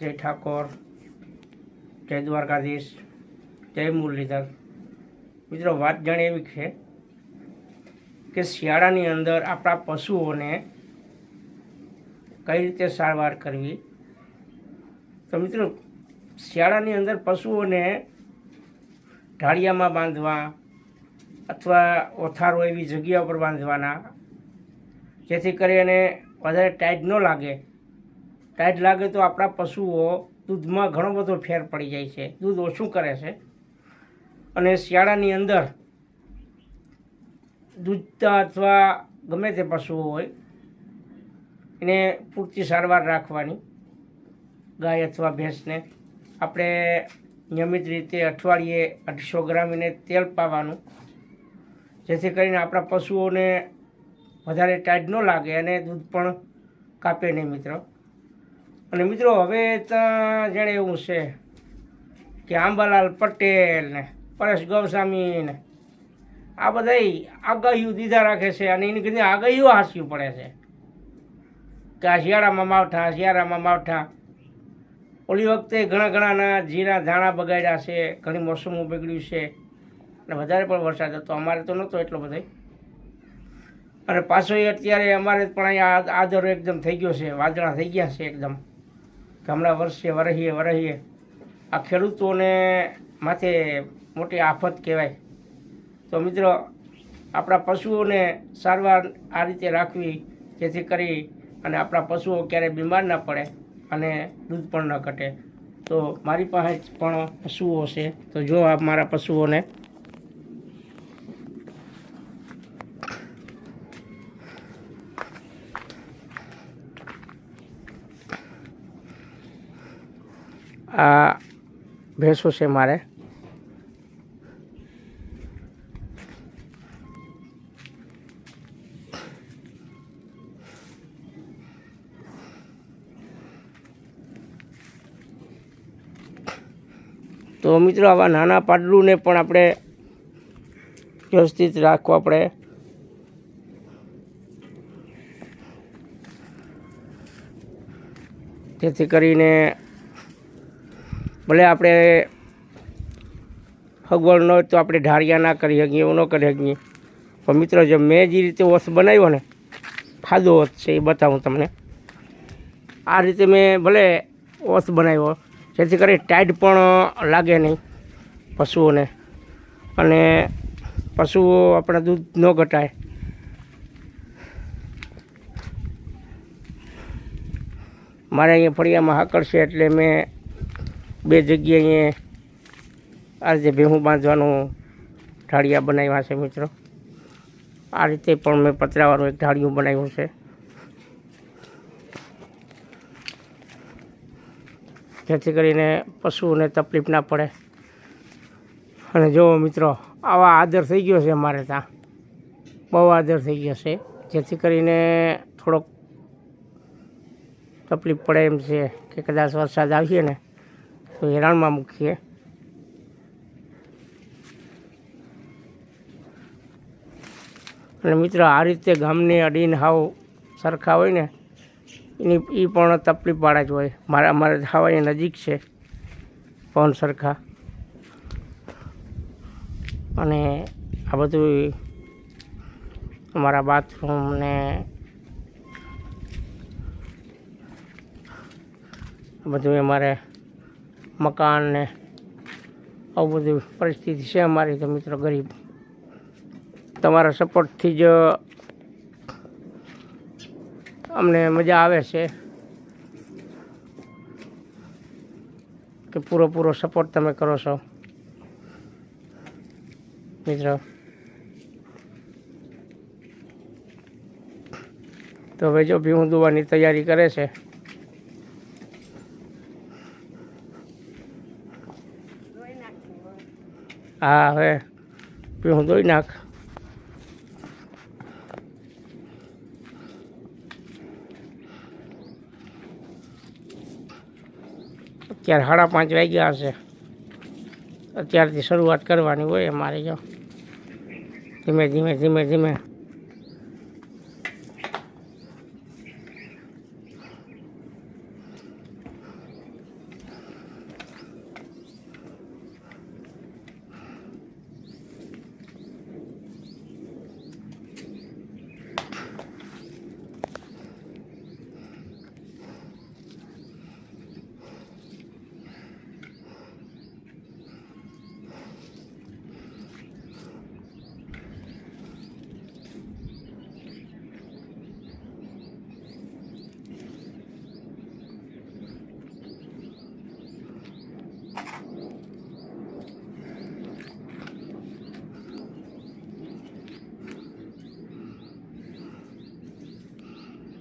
જય ઠાકોર, જય દ્વારકાધીશ, જય મુરલીધર. મિત્રો, વાત જાણે એવી છે કે શિયાળાની અંદર આપણા પશુઓને કઈ રીતે સારવાર કરવી? તો મિત્રો, શિયાળાની અંદર પશુઓને ઢાળિયામાં બાંધવા અથવા ઓથારો એવી જગ્યા પર બાંધવાના, જેથી કરીને વધારે ટાઈટ ન લાગે. ટાઈટ લાગે તો આપણા પશુઓ દૂધમાં ઘણો બધો ફેર પડી જાય છે. દૂધ ઓછું કરે છે. અને શિયાળાની અંદર દૂધતા અથવા ગમે તે પશુઓ હોય, એને પૂરતી સારવાર રાખવાની, ગાય અથવા ભેંસને. આપણે નિયમિત રીતે અઠવાડિયે અઢીસો ગ્રામ એને તેલ પાવાનું, જેથી કરીને આપણા પશુઓને વધારે ટાઈટ ન લાગે અને દૂધ પણ કાપે નહીં મિત્રો. અને મિત્રો, હવે ત્યાં જાણે એવું છે કે આંબાલાલ પટેલ ને પરેશ ગૌસ્વામી ને આ બધા આગાહીઓ દીધા રાખે છે અને એની કીધી આગાહીઓ હાંસવી પડે છે કે આ શિયાળામાં માવઠા શિયાળામાં માવઠા. ઓલી વખતે ઘણા ઘણાના જીરા ધાણા બગાડ્યા છે, ઘણી મોસમો બગડ્યું છે અને વધારે પણ વરસાદ હતો. અમારે તો નહોતો એટલો બધો. અને પાછો અત્યારે અમારે પણ અહીંયા આદરો એકદમ થઈ ગયો છે, વાદળા થઈ ગયા છે એકદમ. કે હમણાં વર્ષે વરહીએ વરહીએ. આ ખેડૂતોને માથે મોટી આફત કહેવાય. તો મિત્રો, આપણા પશુઓને સારવાર આ રીતે રાખવી, જેથી કરી અને આપણા પશુઓ ક્યારેય બીમાર ના પડે અને દૂધ પણ ન ઘટે. તો મારી પાસે પણ પશુઓ છે. તો જો આપ મારા પશુઓને આ ભેંસો છે મારે. તો મિત્રો, આવા નાના પાડલુંને પણ આપણે વ્યવસ્થિત રાખવા પડે જેથી કરીને ભલે આપણે સગવડ ન હોય તો આપણે ઢાળિયા ના કરી શકીએ, એવું ન કરી શકીએ. પણ મિત્રો, જે મેં જે રીતે ઓસ બનાવ્યો ને, ફાદો ઓસ છે, એ બતાવું તમને. આ રીતે મેં ભલે ઓસ બનાવ્યો, જેથી કરી ટાઈટ પણ લાગે નહીં પશુઓને. અને પશુઓ આપણા દૂધ ન ઘટાય. મારે અહીંયા ફળિયામાં હાકર છે એટલે મેં બે જગ્યાએ આજે ભેહું બાંધવાનું ઢાળિયા બનાવ્યા છે મિત્રો. આ રીતે પણ મેં પતરાવાળું એક ઢાળિયું બનાવ્યું છે. જેથી કરીને પશુઓને તકલીફ ના પડે. અને જો મિત્રો, આવા આદર થઈ ગયો છે અમારે ત્યાં. બહુ આદર થઈ ગયો છે. જેથી કરીને થોડોક તકલીફ પડે એમ છે કે કદાચ વરસાદ આવીએ ને તો હેરાણમાં મૂકીએ. અને મિત્રો, આ રીતે ગામની અડીને હાવ સરખા હોય ને, એની એ પણ તકલીફવાળા જ હોય. મારા અમારે હવાઈ નજીક છે, પવન સરખા. અને આ બધું અમારા બાથરૂમ ને બધું અમારે મકાન ને આવું બધું પરિસ્થિતિ છે અમારી તો મિત્રો ગરીબ. તમારા સપોર્ટથી જ અમને મજા આવે છે કે પૂરો પૂરો સપોર્ટ તમે કરો છો. મિત્રો. તો હવે જો ભીહું દુવાની તૈયારી કરે છે હા હવે હું દોઈ નાખ. અત્યારે સાડા પાંચ વાગ્યા હશે અત્યારથી શરૂઆત કરવાની હોય અમારે જો. ધીમે ધીમે ધીમે ધીમે.